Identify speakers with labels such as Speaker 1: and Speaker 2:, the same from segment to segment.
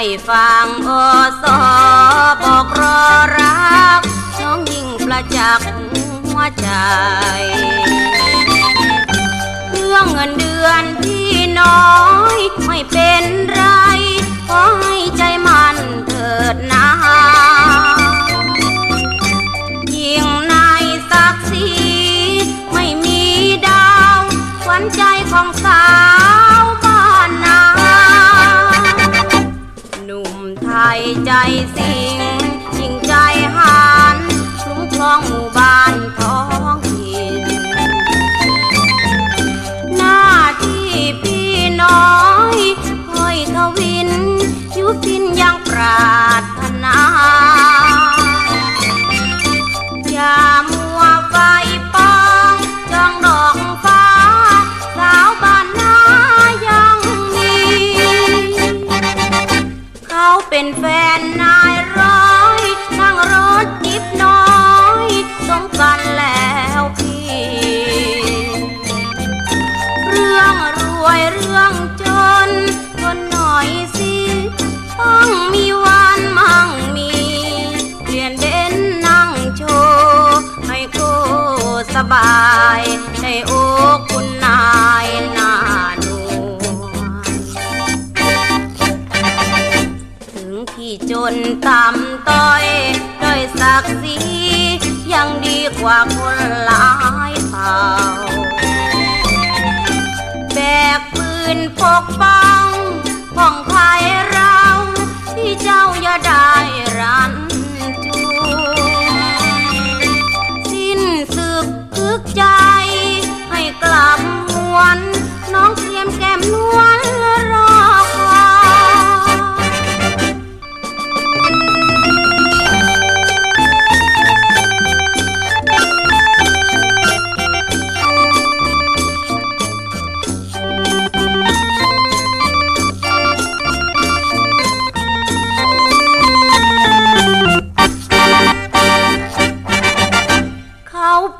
Speaker 1: ให้ฟังโอสอบอกรอรักน้องยิ่งประจักษ์หัวใจ ไทยใจสิงจริงใจหานคุ้มครองหมู่บ้านท้องถิ่นหน้าที่พี่น้อยคอยทวินยุพินยังปรารถนา เป็นแฟนนายร้อยนั่งรถจิบน้อยสมกันแล้วพี่ เรื่องรวยเรื่องจนคนหน่อยสิต้องมีวันมั่งมีเปลี่ยนเด่นนั่งโชว์ให้โคสบายได้โอ้ คนต่ำต้อยด้อยศักดิ์ศรียังดีกว่าคนหลายเผ่าแบกปืนปกป้อ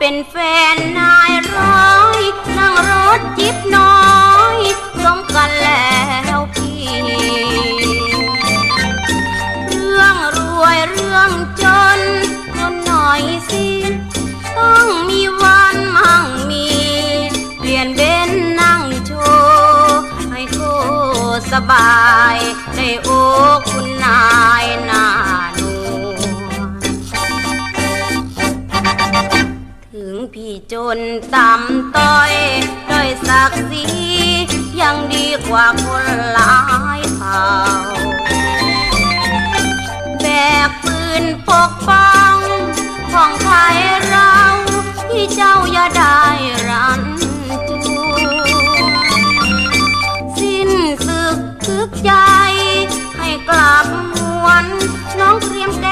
Speaker 1: เขาเป็นแฟน พี่จนต่ำต้อยด้อยศักดิ์ศรียังดีกว่าคนหลายเผ่าแบกปืนปกป้องของไทยเราที่เจ้าอย่าได้รันจูสิ้นศึกทึกใจให้กลับมวนน้องเตรียมแก